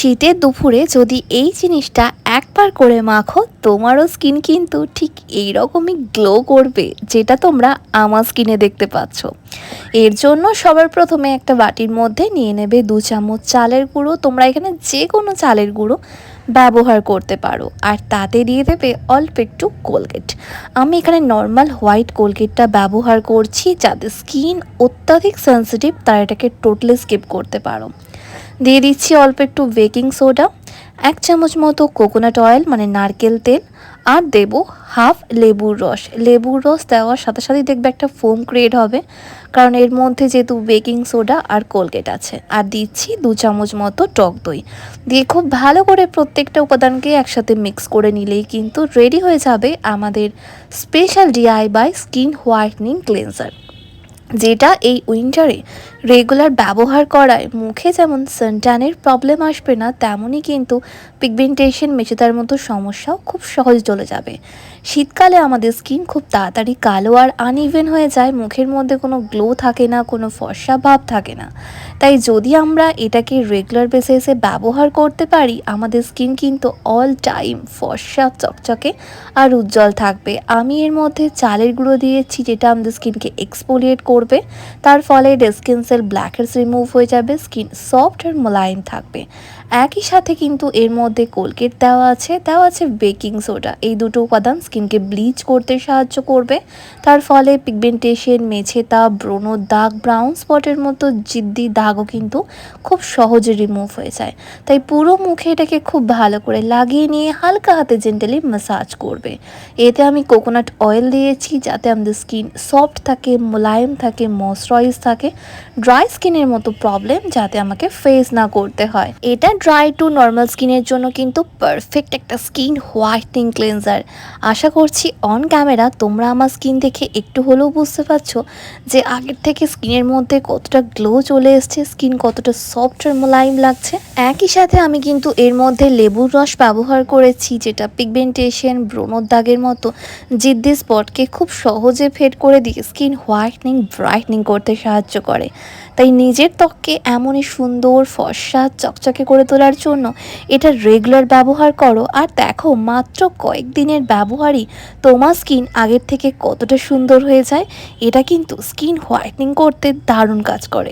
শীতের দুপুরে যদি এই জিনিসটা একবার করে মাখো, তোমারও স্কিন কিন্তু ঠিক এই রকমই গ্লো করবে, যেটা তোমরা আমার স্কিনে দেখতে পাচ্ছ। এর জন্য সবার প্রথমে একটা বাটির মধ্যে নিয়ে নেবে দু চামচ চালের গুঁড়ো। তোমরা এখানে যে কোনো চালের গুঁড়ো ব্যবহার করতে পারো। আর তাতে দিয়ে দেবে অল্প একটু কোলগেট আমি এখানে নর্মাল হোয়াইট কোলগেটটা ব্যবহার করছি যাদের স্কিন অত্যাধিক সেন্সিটিভ তারা এটাকে টোটালি স্কিপ করতে পারো। দিয়ে দিচ্ছি অল্প একটু বেকিং সোডা, এক চামচ মতো কোকোনাট অয়েল মানে নারকেল তেল আর দেব হাফ লেবুর রস। লেবুর রস দেওয়ার সাথে সাথেই দেখবে একটা ফোম ক্রিয়েট হবে, কারণ এর মধ্যে যেহেতু বেকিং সোডা আর কোলগেট আছে। আর দিচ্ছি দু চামচ মতো টক দই। দিয়ে খুব ভালো করে প্রত্যেকটা উপাদানকে একসাথে মিক্স করে নিলেই কিন্তু রেডি হয়ে যাবে আমাদের special DI by skin whitening cleanser যেটা এই উইন্টারে রেগুলার ব্যবহার করায় মুখে যেমন সানট্যানের প্রবলেম আসবে না তেমনই কিন্তু পিগমেন্টেশন মেচেতার মতো সমস্যাও খুব সহজ চলে যাবে। শীতকালে আমাদের স্কিন খুব তাড়াতাড়ি কালো আর আনইভেন হয়ে যায়, মুখের মধ্যে কোনো গ্লো থাকে না, কোনো ফর্সা ভাব থাকে না। তাই যদি আমরা এটাকে রেগুলার বেসিসে ব্যবহার করতে পারি, আমাদের স্কিন কিন্তু অল টাইম ফর্সা, চকচকে আর উজ্জ্বল থাকবে। আমি এর মধ্যে চালের গুঁড়ো দিয়েছি, যেটা আমাদের স্কিনকে এক্সপোলিয়েট করবে। তার ফলে স্কিন সেল ব্ল্যাকহেডস রিমুভ হয়ে যাবে, স্কিন সফট আর মোলায়েম থাকবে। একই সাথে কিন্তু এর মধ্যে কোলগেট দেওয়া আছে দেওয়া আছে বেকিং সোডা। এই দুটো উপাদান স্কিনকে ব্লিচ করতে সাহায্য করবে। তার ফলে পিগমেন্টেশন মেছেতা ব্রণ, দাগ, ব্রাউন স্পটের মতো জিদ্দি দাগও কিন্তু খুব সহজে রিমুভ হয়ে যায়। তাই পুরো মুখে এটাকে খুব ভালো করে লাগিয়ে নিয়ে হালকা হাতে জেন্টালি ম্যাসাজ করবে। এতে আমি কোকোনাট অয়েল দিয়েছি, যাতে আমাদের স্কিন সফট থাকে, মোলায়েম থাকে। ময়শ্চারাইজ থাকে ড্রাই স্কিনের মতো প্রবলেম যাতে আমাকে ফেস না করতে হয়। এটা ড্রাই টু নর্মাল স্কিনের জন্য কিন্তু পারফেক্ট একটা স্কিন হোয়াইটনিং ক্লেন্সার আশা করছি অন ক্যামেরা তোমরা আমার স্কিন দেখে একটু হলেও বুঝতে পারছ যে আগের থেকে স্কিনের মধ্যে কতটা গ্লো চলে এসছে স্কিন কতটা সফট আর মোলায়েম লাগছে। একই সাথে আমি কিন্তু এর মধ্যে লেবুর রস ব্যবহার করেছি, যেটা পিগমেন্টেশন ব্রণর দাগের মতো জিদ্দি স্পটকে খুব সহজে ফেড করে দিয়ে স্কিন হোয়াইটনিং ব্রাইটনিং করতে সাহায্য করে। তাই নিজের ত্বককে এমনই সুন্দর, ফর্সা, চকচকে করে তোলার জন্য এটা রেগুলার ব্যবহার করো। আর দেখো, মাত্র কয়েকদিনের ব্যবহারই তোমার স্কিন আগের থেকে কতটা সুন্দর হয়ে যায়, এটা কিন্তু স্কিন হোয়াইটনিং করতে দারুণ কাজ করে।